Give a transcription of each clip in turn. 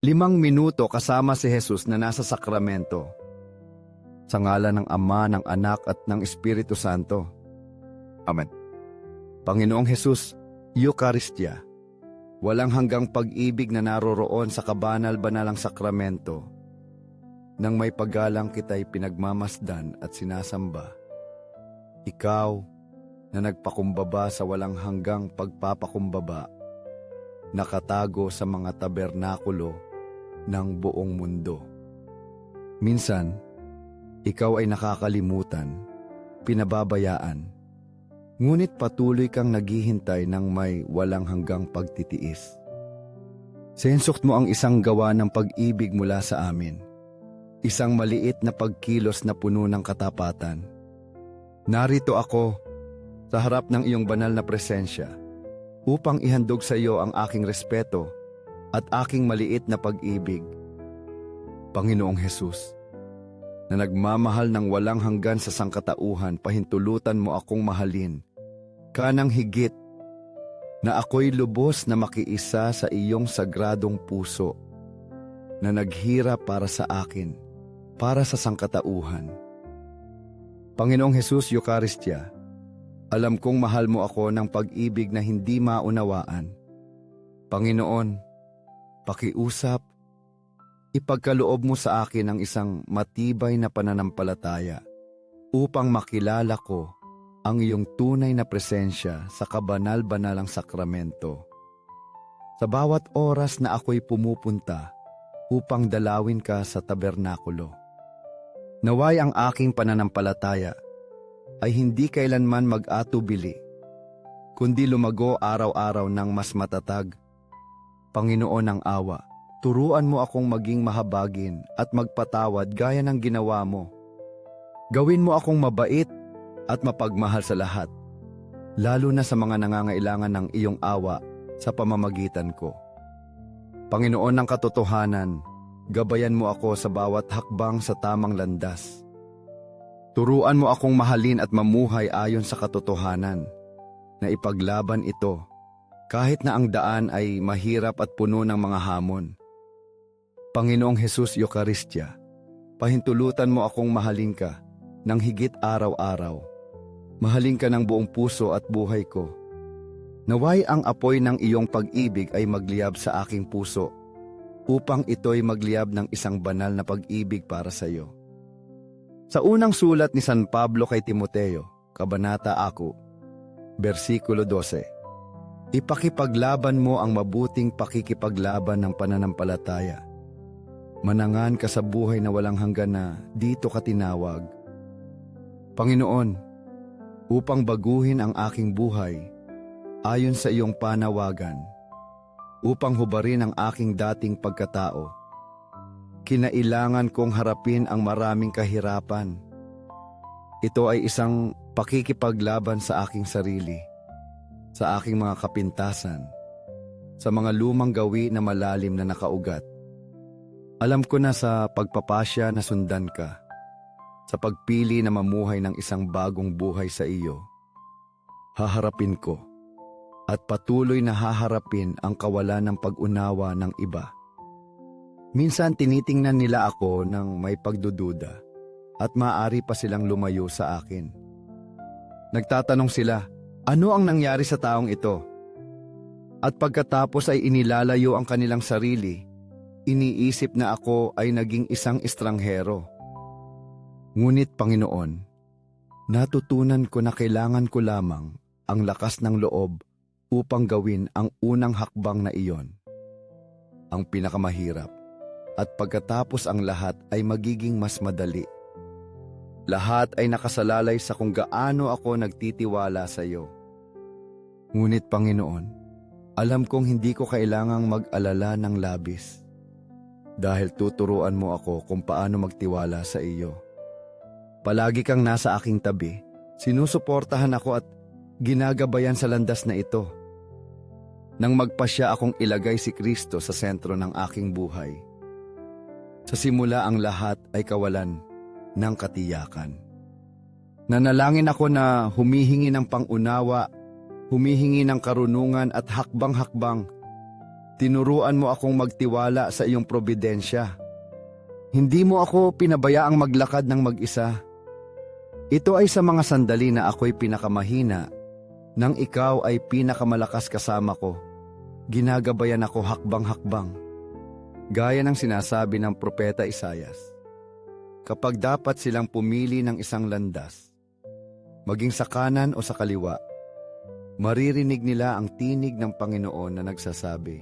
Limang minuto kasama si Jesus na nasa sakramento. Sa ngalan ng Ama, ng Anak at ng Espiritu Santo. Amen. Panginoong Jesus, Eucharistia, walang hanggang pag-ibig na naroroon sa kabanal-banalang sakramento. Nang may paggalang kita'y pinagmamasdan at sinasamba. Ikaw na nagpakumbaba sa walang hanggang pagpapakumbaba, nakatago sa mga tabernakulo ng buong mundo. Minsan, ikaw ay nakakalimutan, pinababayaan, ngunit patuloy kang naghihintay ng may walang hanggang pagtitiis. Sensok mo ang isang gawa ng pag-ibig mula sa amin. Isang maliit na pagkilos na puno ng katapatan. Narito ako sa harap ng iyong banal na presensya upang ihandog sa iyo ang aking respeto at aking maliit na pag-ibig. Panginoong Hesus, na nagmamahal ng walang hanggan sa sangkatauhan, pahintulutan mo akong mahalin. Kanang higit na ako'y lubos na makiisa sa iyong sagradong puso na naghira para sa akin, para sa sangkatauhan. Panginoong Hesus Eucharistia, alam kong mahal mo ako ng pag-ibig na hindi maunawaan. Panginoon, pakiusap, ipagkaloob mo sa akin ang isang matibay na pananampalataya upang makilala ko ang iyong tunay na presensya sa kabanal-banalang sakramento. Sa bawat oras na ako'y pumupunta upang dalawin ka sa tabernakulo. Naway ang aking pananampalataya ay hindi kailanman mag-atubili, kundi lumago araw-araw ng mas matatag. Panginoon ng awa, turuan mo akong maging mahabagin at magpatawad gaya ng ginawa mo. Gawin mo akong mabait at mapagmahal sa lahat, lalo na sa mga nangangailangan ng iyong awa sa pamamagitan ko. Panginoon ng katotohanan, gabayan mo ako sa bawat hakbang sa tamang landas. Turuan mo akong mahalin at mamuhay ayon sa katotohanan, na ipaglaban ito, kahit na ang daan ay mahirap at puno ng mga hamon. Panginoong Hesus Eucharistia, pahintulutan mo akong mahalin ka ng higit araw-araw. Mahalin ka ng buong puso at buhay ko. Naway ang apoy ng iyong pag-ibig ay magliyab sa aking puso, upang ito'y magliyab ng isang banal na pag-ibig para sa iyo. Sa unang sulat ni San Pablo kay Timoteo, Kabanata Ako, versikulo 12, Ipakipaglaban mo ang mabuting pakikipaglaban ng pananampalataya. Manangan ka sa buhay na walang hanggan na dito ka tinawag. Panginoon, upang baguhin ang aking buhay, ayon sa iyong panawagan, upang hubarin ang aking dating pagkatao, kinailangan kong harapin ang maraming kahirapan. Ito ay isang pakikipaglaban sa aking sarili, sa aking mga kapintasan, sa mga lumang gawi na malalim na nakaugat. Alam ko na sa pagpapasya na sundan ka, sa pagpili na mamuhay ng isang bagong buhay sa iyo. Haharapin ko at patuloy na haharapin ang kawalan ng pag-unawa ng iba. Minsan tinitingnan nila ako ng may pagdududa at maaari pa silang lumayo sa akin. Nagtatanong sila, ano ang nangyari sa taong ito? At pagkatapos ay inilalayo ang kanilang sarili, iniisip na ako ay naging isang estranghero. Ngunit Panginoon, natutunan ko na kailangan ko lamang ang lakas ng loob upang gawin ang unang hakbang na iyon. Ang pinakamahirap at pagkatapos ang lahat ay magiging mas madali. Lahat ay nakasalalay sa kung gaano ako nagtitiwala sa iyo. Ngunit Panginoon, alam kong hindi ko kailangang mag-alala ng labis dahil tuturuan mo ako kung paano magtiwala sa iyo. Palagi kang nasa aking tabi, sinusuportahan ako at ginagabayan sa landas na ito. Nang magpasya akong ilagay si Kristo sa sentro ng aking buhay. Sa simula ang lahat ay kawalan ng katiyakan. Nanalangin ako na humihingi ng pangunawa, humihingi ng karunungan at hakbang-hakbang. Tinuruan mo akong magtiwala sa iyong probidensya. Hindi mo ako pinabayaang maglakad ng mag-isa. Ito ay sa mga sandali na ako'y pinakamahina, nang ikaw ay pinakamalakas kasama ko. Ginagabayan ako hakbang-hakbang. Gaya ng sinasabi ng propeta Isayas. Kapag dapat silang pumili ng isang landas, maging sa kanan o sa kaliwa, maririnig nila ang tinig ng Panginoon na nagsasabi,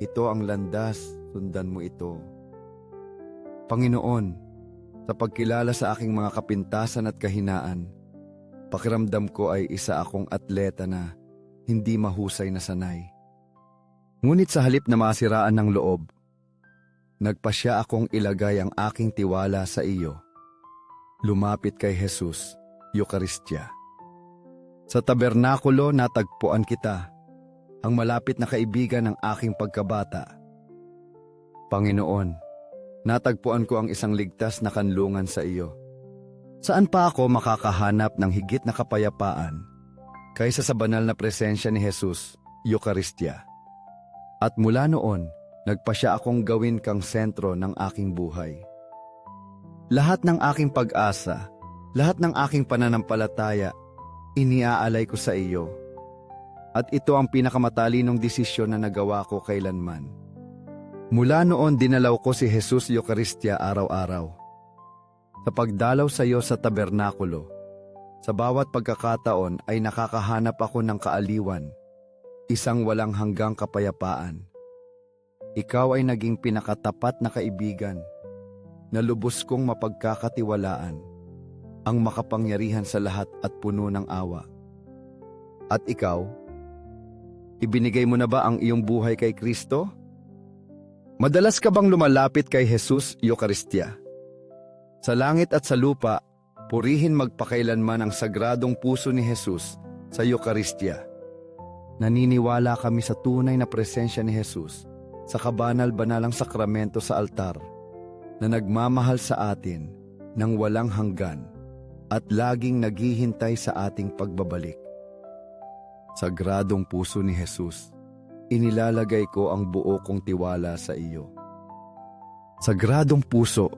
Ito ang landas, sundan mo ito. Panginoon, sa pagkilala sa aking mga kapintasan at kahinaan, pakiramdam ko ay isa akong atleta na hindi mahusay na sanay. Ngunit sa halip na masiraan ng loob, nagpasya akong ilagay ang aking tiwala sa iyo. Lumapit kay Jesus, Eukaristya. Sa tabernakulo natagpuan kita, ang malapit na kaibigan ng aking pagkabata. Panginoon, natagpuan ko ang isang ligtas na kanlungan sa iyo. Saan pa ako makakahanap ng higit na kapayapaan kaysa sa banal na presensya ni Jesus, Eukaristya? At mula noon, nagpasya akong gawin kang sentro ng aking buhay. Lahat ng aking pag-asa, lahat ng aking pananampalataya, iniaalay ko sa iyo. At ito ang pinakamatalinong desisyon na nagawa ko kailanman. Mula noon dinalaw ko si Jesus Eukaristya araw-araw. Sa pagdalaw sa iyo sa tabernakulo, sa bawat pagkakataon ay nakakahanap ako ng kaaliwan, isang walang hanggang kapayapaan. Ikaw ay naging pinakatapat na kaibigan, na lubos kong mapagkakatiwalaan, ang makapangyarihan sa lahat at puno ng awa. At ikaw, ibinigay mo na ba ang iyong buhay kay Kristo? Madalas ka bang lumalapit kay Jesus Eukaristya? Sa langit at sa lupa, purihin magpakailanman ang sagradong puso ni Jesus sa Eukaristya. Naniniwala kami sa tunay na presensya ni Jesus sa kabanal-banalang sakramento sa altar na nagmamahal sa atin ng walang hanggan at laging naghihintay sa ating pagbabalik. Sagradong puso ni Jesus, inilalagay ko ang buo kong tiwala sa iyo. Sagradong puso,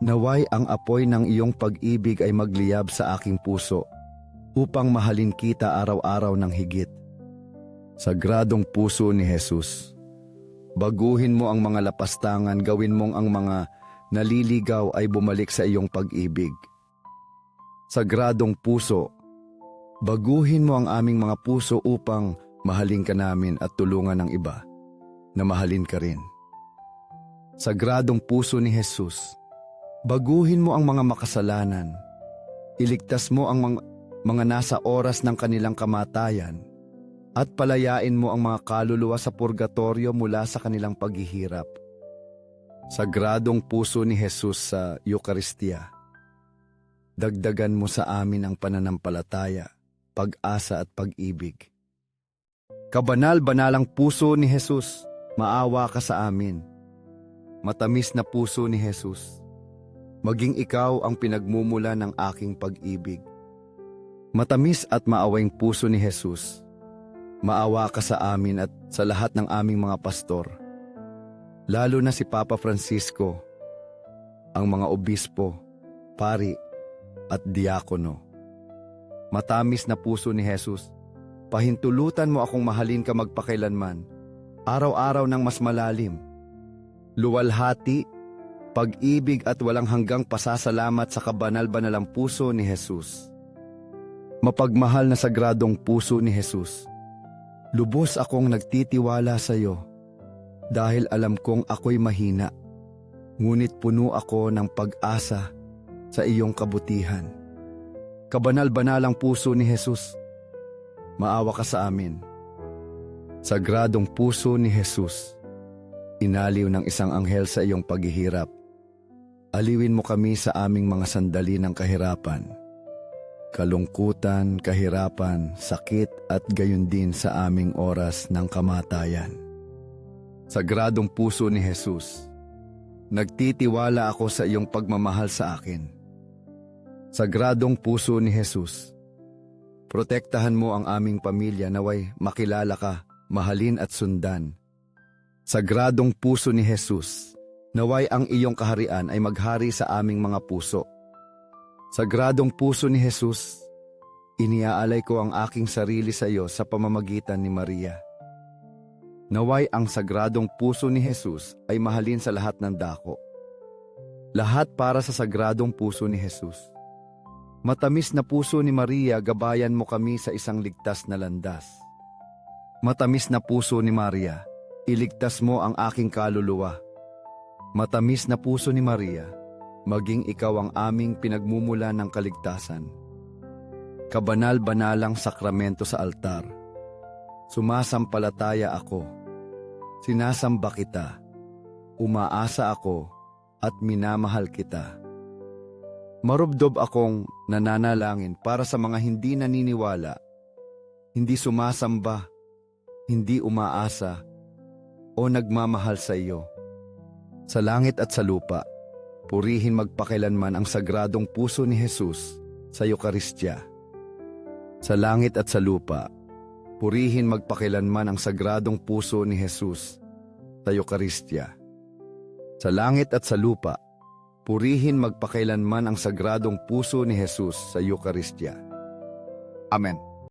naway ang apoy ng iyong pag-ibig ay magliyab sa aking puso upang mahalin kita araw-araw ng higit. Sagradong puso ni Jesus, baguhin mo ang mga lapastangan, gawin mong ang mga naliligaw ay bumalik sa iyong pag-ibig. Sagradong puso, baguhin mo ang aming mga puso upang mahalin ka namin at tulungan ng iba na mahalin ka rin. Sagradong puso ni Jesus, baguhin mo ang mga makasalanan. Iligtas mo ang mga, mga nasa oras ng kanilang kamatayan at palayain mo ang mga kaluluwa sa purgatorio mula sa kanilang paghihirap. Sagradong puso ni Jesus sa Eukaristya. Dagdagan mo sa amin ang pananampalataya, pag-asa at pag-ibig. Kabanal-banalang puso ni Jesus, maawa ka sa amin. Matamis na puso ni Jesus, maging ikaw ang pinagmumula ng aking pag-ibig. Matamis at maawing puso ni Jesus, maawa ka sa amin at sa lahat ng aming mga pastor. Lalo na si Papa Francisco, ang mga obispo, pari at diakono. Matamis na puso ni Jesus, pahintulutan mo akong mahalin ka magpakailanman, araw-araw ng mas malalim. Luwalhati, pag-ibig at walang hanggang pasasalamat sa kabanal-banalang puso ni Jesus. Mapagmahal na sagradong puso ni Jesus, lubos akong nagtitiwala sa iyo dahil alam kong ako'y mahina, ngunit puno ako ng pag-asa sa iyong kabutihan. Kabanal-banalang puso ni Jesus, maawa ka sa amin. Sagradong puso ni Jesus, inaliw ng isang anghel sa iyong paghihirap. Aliwin mo kami sa aming mga sandali ng kahirapan. Kalungkutan, kahirapan, sakit at gayon din sa aming oras ng kamatayan. Sagradong puso ni Jesus, nagtitiwala ako sa iyong pagmamahal sa akin. Sagradong puso ni Jesus, protektahan mo ang aming pamilya naway makilala ka, mahalin at sundan Sagradong puso ni Jesus, naway ang iyong kaharian ay maghari sa aming mga puso. Sagradong puso ni Jesus, iniaalay ko ang aking sarili sa iyo sa pamamagitan ni Maria. Naway ang sagradong puso ni Jesus ay mahalin sa lahat ng dako. Lahat para sa sagradong puso ni Jesus. Matamis na puso ni Maria, gabayan mo kami sa isang ligtas na landas. Matamis na puso ni Maria, iligtas mo ang aking kaluluwa. Matamis na puso ni Maria, maging ikaw ang aming pinagmumula ng kaligtasan. Kabanal-banalang sakramento sa altar. Sumasampalataya ako. Sinasamba kita. Umaasa ako at minamahal kita. Marubdob akong nananalangin para sa mga hindi naniniwala, hindi sumasamba, hindi umaasa, o nagmamahal sa iyo. Sa langit at sa lupa, purihin magpakilanman ang sagradong puso ni Jesus sa Eukaristya. Sa langit at sa lupa, purihin magpakilanman ang sagradong puso ni Jesus sa Eukaristya. Sa langit at sa lupa, purihin magpakailanman ang sagradong puso ni Jesus sa Eukaristya. Amen.